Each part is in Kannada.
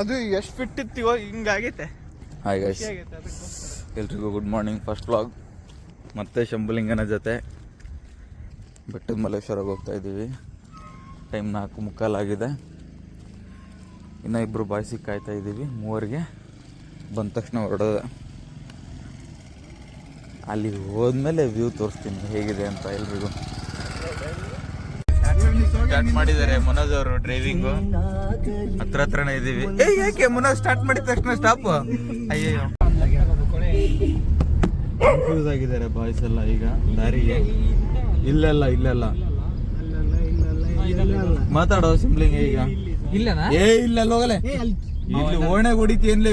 ಅದು ಎಷ್ಟು ಫಿಟ್ ಇರ್ತೀವೋ ಹಿಂಗಾಗೈತೆ. ಹಾಯ್ ಗೈಸ್ ಎಲ್ರಿಗೂ ಗುಡ್ ಮಾರ್ನಿಂಗ್ ಫಸ್ಟ್ ವ್ಲಾಗ್ ಮತ್ತೆ ಶಂಭುಲಿಂಗನ ಜೊತೆ. ಬೆಟ್ಟದ ಮಲ್ಲೇಶ್ವರಕ್ಕೆ ಹೋಗ್ತಾ ಇದ್ದೀವಿ. ಟೈಮ್ ನಾಲ್ಕು ಮುಕ್ಕಾಲಾಗಿದೆ ಇನ್ನು ಇಬ್ಬರು ಬಾಯ್ಸಿಗೆ ಕಾಯ್ತಾ ಇದ್ದೀವಿ. ಮೂವರಿಗೆ. ಬಂದ ತಕ್ಷಣ ಹೊರಡೋದೆ. ಅಲ್ಲಿಗೆ ಹೋದ್ಮೇಲೆ ವ್ಯೂ ತೋರಿಸ್ತೀನಿ. ಹೇಗಿದೆ ಅಂತ ಎಲ್ರಿಗೂ. ಸ್ಟಾರ್ಟ್ ಮಾಡಿದ್ದಾರೆ ಮನೋಜ್ ಅವರು ಡ್ರೈವಿಂಗು ಹತ್ರ ಹತ್ರನೇ ಇದ್ದೀವಿ. ಏ ಯಾಕೆ ಮನೋಜ್ ಸ್ಟಾರ್ಟ್ ಮಾಡಿದ ತಕ್ಷಣ ಸ್ಟಾಪ್ ಅಯ್ಯಯ್ಯೋ. ಕನ್ಫ್ಯೂಸ್ ಆಗಿದ್ದಾರೆ ಬಾಯ್ಸ್ ಎಲ್ಲ ಈಗ ದಾರಿಗೆ. ಇಲ್ಲೆಲ್ಲ ಇಲ್ಲೆಲ್ಲ. ಮಾತಾಡೋ ಸಿಂಬ್ಲಿಂಗ್ ಈಗ? ಇಲ್ಲ ಏ ಇಲ್ಲ ಹೋಗಲೇ. ಇಲ್ಲಿ ಓಣೆ ಹೊಡಿತಿ ಏನ್ಲೇ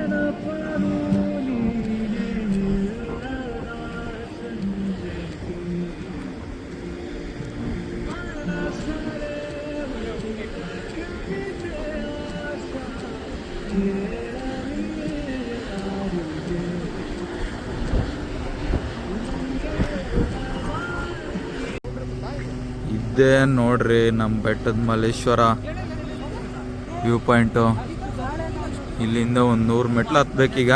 ಇದೇ ನೋಡ್ರಿ ನಮ್ಮ ಬೆಟ್ಟದ ಮಲ್ಲೇಶ್ವರ ವ್ಯೂ ಪಾಯಿಂಟು. ಇಲ್ಲಿಂದ ಒಂದು ನೂರು ಮೆಟ್ಲು ಹತ್ಬೇಕೀಗ.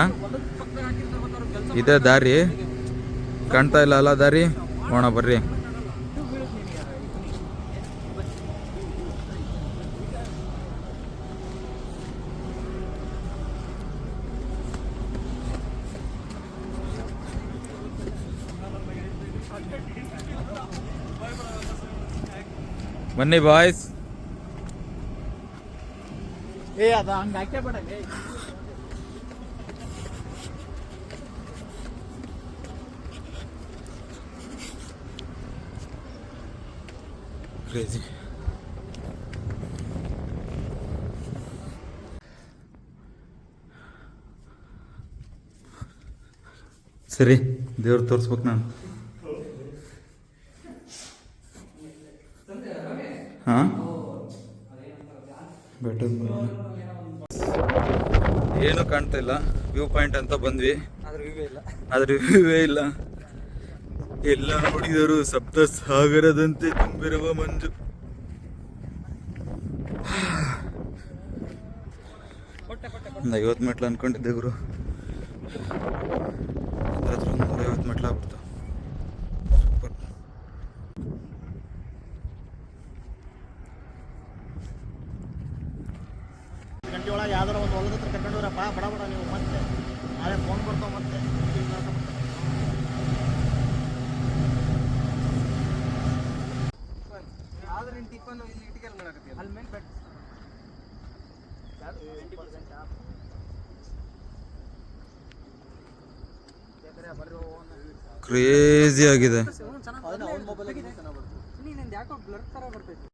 ಇದೆ ದಾರಿ. ಕಾಣ್ತಾ ಇಲ್ಲ ಅಲ್ಲ ದಾರಿ? ಹೋಣ ಬರ್ರಿ. ಬನ್ನಿ ಬಾಯ್ಸ್. ಏ ಅದ ಹಂಗ ಹಾಕೇ ಬೇಡ. ಕ್ರೇಜಿ ಸರಿ ದೇವ್ರು ತೋರಿಸ್ಬೇಕು ನಾನು. ಹಾ? ಬೆಟ್ಟದ. ಏನು ಕಾಣ್ತಾ ಇಲ್ಲ. ವ್ಯೂ ಪಾಯಿಂಟ್ ಅಂತ ಬಂದ್ವಿ. ಆದ್ರೆ ವ್ಯೂವೇ ಇಲ್ಲ. ಎಲ್ಲ ನೋಡಿದರು ಸಪ್ತ ಸಾಗರದಂತೆ ತುಂಬಿರುವ ಮಂಜು. ಒಂದು ಐವತ್ತು ಮೆಟ್ಲು ಅನ್ಕೊಂಡಿದ್ದೆ ಗುರು ಹತ್ರ ಹತ್ರ ಒಂದು ನೂರೈವತ್ತು ಮೆಟ್ಲು ಆಗ್ಬಿಡ್ತು ಸೂಪರ್ ಗಂಟೆ ಒಳಗೆ ಯಾವ್ದಾರ ಒಂದು ಹೊಲದ ಹತ್ರ ಕರ್ಕೊಂಡ್ರಪ್ಪ ಬಡ ಬಡ ನೀವು ಮತ್ತೆ. ನಾಳೆ ಫೋನ್ ಬರ್ತಾವ ಮತ್ತೆ. ಆದ್ರೆ ನಿನ್ ಟಿಫನ್ ಇಲ್ಲಿ ಇಟ್ಕೆಲ್ಲ ಮಾಡಕತ್ತಿ ಅಲ್ಲಿ? ಮೇನ್ ಬೆಡ್ ಕ್ರೇಜಿ ಆಗಿದೆ. ಅವ್ನ ಮೊಬೈಲ್ ನೀನ್ ಯಾಕೋ ಬ್ಲರ್ ತರ ಬರ್ತೈತಿ